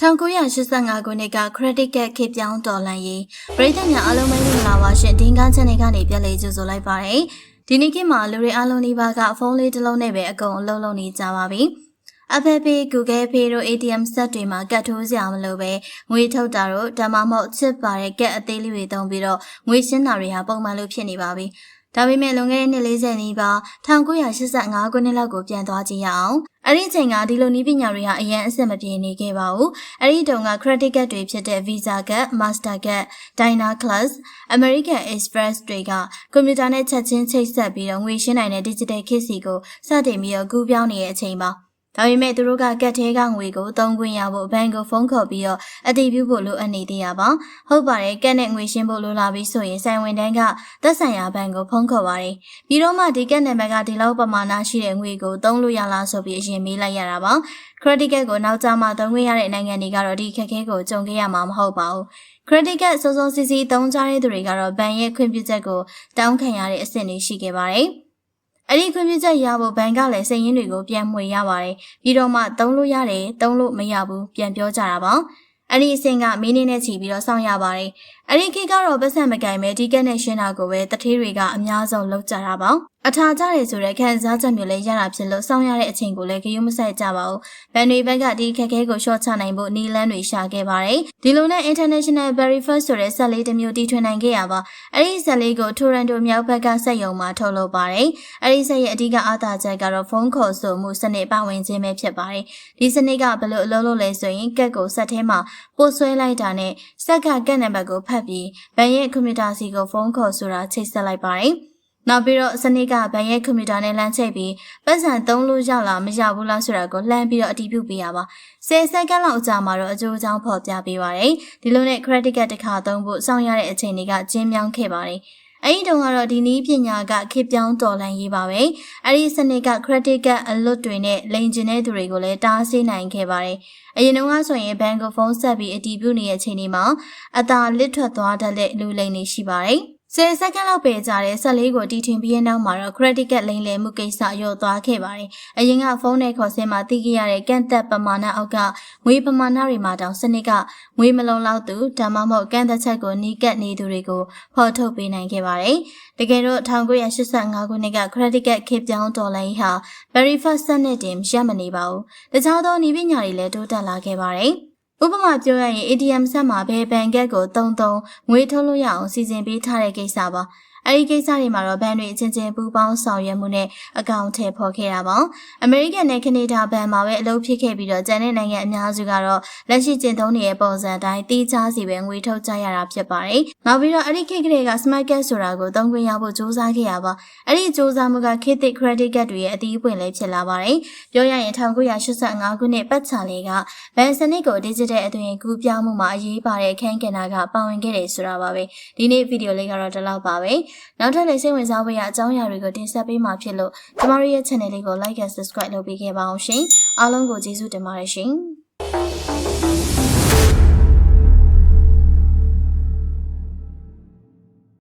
1985ခုနှစ်က credit card ခေတ်ပြောင်းတော်လှန်ရေးပြည်သူများအားလုံးပဲမင်္ဂလာပါရှင်ဒင်းကန်းချန်နယ်ကနေပြန်လည်ကြိုဆိုလိုက်ပါတယ်ဒီနေ့ခေတ်မှာလူတွေအားလုံးဒီပါကဖုန်းလေးတစ်လုံးနဲ့ပဲအကုန်အလုံးလုံးနေကြပါပြီ Apple Pay, Google Pay တို့ ATM စက်တွေမှာကတ်ထိုးစရာမလိုပဲငွေထုတ်တာတို့ဒါမှမဟုတ်ချစ်ပါတဲ့ကတ်အသေးလေးတွေသုံးပြီးတော့ငွေရှင်းတာတွေဟာပုံမှန်လိုဖြစ်နေပါပြီ။ ဒါပေမဲ့လွန်ခဲ့တဲ့နှစ်40နီးပါး1985ခုနှစ်လောက်ကိုပြန်သွားကြည့်ရအောင်။အဲ့ဒီအချိန်ကဒီလိုနည်းပညာတွေဟာအရင်အဆင်မပြေနေခဲ့ပါဘူး။အဲ့ဒီတုန်းက credit card တွေဖြစ်တဲ့ Visa card, Master card, Dyna Plus, American Express တွေကကွန်ပျူတာနဲ့ချက်ချင်းချိတ်ဆက်ပြီးတော့ငွေရှင်းနိုင်တဲ့ digital ခေတ်စီကိုစတင်ပြီးတော့ကူးပြောင်းနေတဲ့အချိန်ပါ။ ဒါပေမဲ့သူတို့ကကတ်သေးကငွေကိုသုံးခွင့်ရဖို့ဘဏ်ကိုဖုန်းခေါ်ပြီးတော့အတည်ပြုဖို့လိုအပ်နေသေးရပါဟုတ်ပါတယ်ကတ်နဲ့ငွေရှင်းဖို့လိုလာပြီဆိုရင်ဆိုင်ဝင်တန်းကသက်ဆိုင်ရာဘဏ်ကိုဖုန်းခေါ်ပါတယ်ပြီးတော့မှဒီကတ်နံပါတ်ကဒီလောက်ပမာဏရှိတဲ့ငွေကိုသုံးလို့ရလားဆိုပြီးအရင်မေးလိုက်ရတာပါခရက်ဒစ်ကတ်ကိုနောက်ကျမှသုံးခွင့်ရတဲ့နိုင်ငံတွေကတော့ဒီခက်ခဲကိုကြုံခဲ့ရမှာမဟုတ်ပါဘူးခရက်ဒစ်ကတ်စောစောစီစီသုံးကြတဲ့သူတွေကတော့ဘဏ်ရဲ့ခွင့်ပြုချက်ကိုတောင်းခံရတဲ့အဆင့်တွေရှိခဲ့ပါတယ် အဲ့ဒီခွင့်ပြုချက်ရဖို့ဘဏ်ကလည်းစိတ်ရင်းတွေကိုပြန်မှွေရပါတယ်ပြီးတော့မှသုံးလို့ရတယ်သုံးလို့မရဘူးပြန်ပြောကြတာပါအဲ့ဒီအဆင့်ကမင်းနေနဲ့ချီပြီးတော့စောင့်ရပါတယ် အဲ့ဒီခေတ်ကတော့ပတ်စံမကင်ပဲဒီကက်နဲ့ရှင်းတာကိုပဲတထေးတွေကအများဆုံးလုပ်ကြတာပါအထာကြတယ်ဆိုတဲ့ခံစားချက်မျိုးလေးရတာဖြစ်လို့စောင့်ရတဲ့အချိန်ကိုလည်းဂရုမစိုက်ကြပါဘူးဘန်တွေဘက်ကဒီခက်ခဲကိုရှော့ချနိုင်ဖို့နီလန်းတွေရှာခဲ့ပါတယ်ဒီလိုနဲ့ International Berry First ဆိုတဲ့ဆက်လေးတစ်မျိုးတီထွင်နိုင်ခဲ့ရပါအဲ့ဒီဆက်လေးကို Toronto မြောက်ဘက်ကစက်ရုံမှာထုတ်လုပ်ပါတယ်အဲ့ဒီဆက်ရဲ့အဓိကအားသာချက်ကတော့ဖုန်းခေါ်ဆိုမှုစနစ်ပါဝင်ခြင်းပဲဖြစ်ပါတယ်ဒီစနစ်ကဘယ်လိုအလုပ်လုပ်လဲဆိုရင်ကက်ကိုဆက်ထဲမှာပို့ဆွဲလိုက်တာနဲ့စက်ကကက်နံပါတ်ကိုဖတ်ပြီးဘန်ရဲ့ကွန်ပျူတာစီကိုဖုန်းခေါ်ဆိုတာချိတ်ဆက်လိုက်ပါတယ်နောက်ပြီးတော့စနစ်ကဗန်ရဲ့ကွန်ပျူတာနဲ့လမ်းချိတ်ပြီးပတ်စံသုံးလို့ရလားမရဘူးလားဆိုတာကိုလှမ်းပြီးတော့အတည်ပြုပေးရပါ10စက္ကန့်လောက်အကြာမှာတော့အကျိုးအကြောင်းဖော်ပြပေးပါတယ်ဒီလိုနဲ့ credit card တစ်ခါသုံးဖို့စောင့်ရတဲ့အချိန်တွေကကျင်းမြောင်းခဲ့ပါတယ် အဲ့ဒီတုန်းကတော့ဒီနည်းပညာကခေပြောင်းတော်လှန်ရေးပါပဲအဲ့ဒီစနစ်က credit card အလွတ်တွေနဲ့လိန်ကျင်တဲ့သူတွေကိုလည်းတားဆီးနိုင်ခဲ့ပါတယ်အရင်တုန်းကဆိုရင်ဘဏ်ကိုဖုန်းဆက်ပြီးအတီးပြုနေတဲ့အချိန်ဒီမှာအသာလစ်ထွက်သွားတတ်တဲ့လူလိန်တွေရှိပါတယ် 10စက္ကန့်လောက်ပဲကြာတဲ့ဆက်လေးကိုတီထွင်ပြီးတဲ့နောက်မှာတော့ credit card လိမ်လည်မှုကိစ္စရော့သွားခဲ့ပါတယ်။အရင်ကဖုန်းနဲ့ခေါ်ဆင်းမှာသိခဲ့ရတဲ့ကန့်သက်ပမာဏအောက်ကငွေပမာဏတွေမှာတောင်စနစ်ကငွေမလုံလောက်သူဒါမှမဟုတ်ကန့်သက်ချက်ကိုနီးကပ်နေသူတွေကိုဖော်ထုတ်ပေးနိုင်ခဲ့ပါတယ်။တကယ်တော့1985ခုနှစ်က credit card ခေတ်ပြောင်းတော်လိုင်းဟာ very first စနစ်တင်ရပ်မနေပါဘူး။တခြားသောနည်းပညာတွေလည်းတိုးတက်လာခဲ့ပါတယ်။ ဥပမာပြောရရင် ATM ဆက်မှာဘယ်ဘဏ်ကတ်ကိုတုံတုံငွေထုတ်လို့ရအောင်စီစဉ်ပေးထားတဲ့ကိစ္စပါ အဲဒီကိစ္စတွေမှာတော့ဘဏ်တွေအချင်းချင်းပူးပေါင်းဆောင်ရွက်မှုနဲ့အကောင့်ထဲပေါ်ခဲ့တာပါအမေရိကန်နဲ့ကနေဒါဘဏ်မှာပဲအလုပ်ဖြစ်ခဲ့ပြီးတော့ကျန်တဲ့နိုင်ငံအများစုကတော့လက်ရှိကျင့်သုံးနေတဲ့ပုံစံတိုင်းတီးခြားစီပဲငွေထုတ်ကြရတာဖြစ်ပါတယ်နောက်ပြီးတော့အဲ့ဒီခေတ်ကလေးက smart card ဆိုတာကိုသုံးခွင့်ရဖို့စူးစမ်းခဲ့ရပါအဲ့ဒီစူးစမ်းမှုကခေတ်သစ် credit card တွေရဲ့အသီးပွင့်လေးဖြစ်လာပါတယ်ပြောရရင်1985ခုနှစ်ပတ်ချာလေးကဘဏ်စနစ်ကို digital အသွင်ကူးပြောင်းမှုမှာအရေးပါတဲ့အခန်းကဏ္ဍကပါဝင်ခဲ့တယ်ဆိုတာပါပဲဒီနေ့ဗီဒီယိုလေးကတော့ဒီလောက်ပါပဲနောက်ထပ်လည်းစိတ်ဝင်စားဖို့ရအကြောင်းအရာတွေကိုတင်ဆက်ပေးမှာဖြစ်လို့ကျမတို့ရဲ့ channel လေးကို like and subscribe လုပ်ပေးခဲ့ပါအောင်ရှင်အားလုံးကိုကျေးဇူးတင်ပါတယ်ရှင်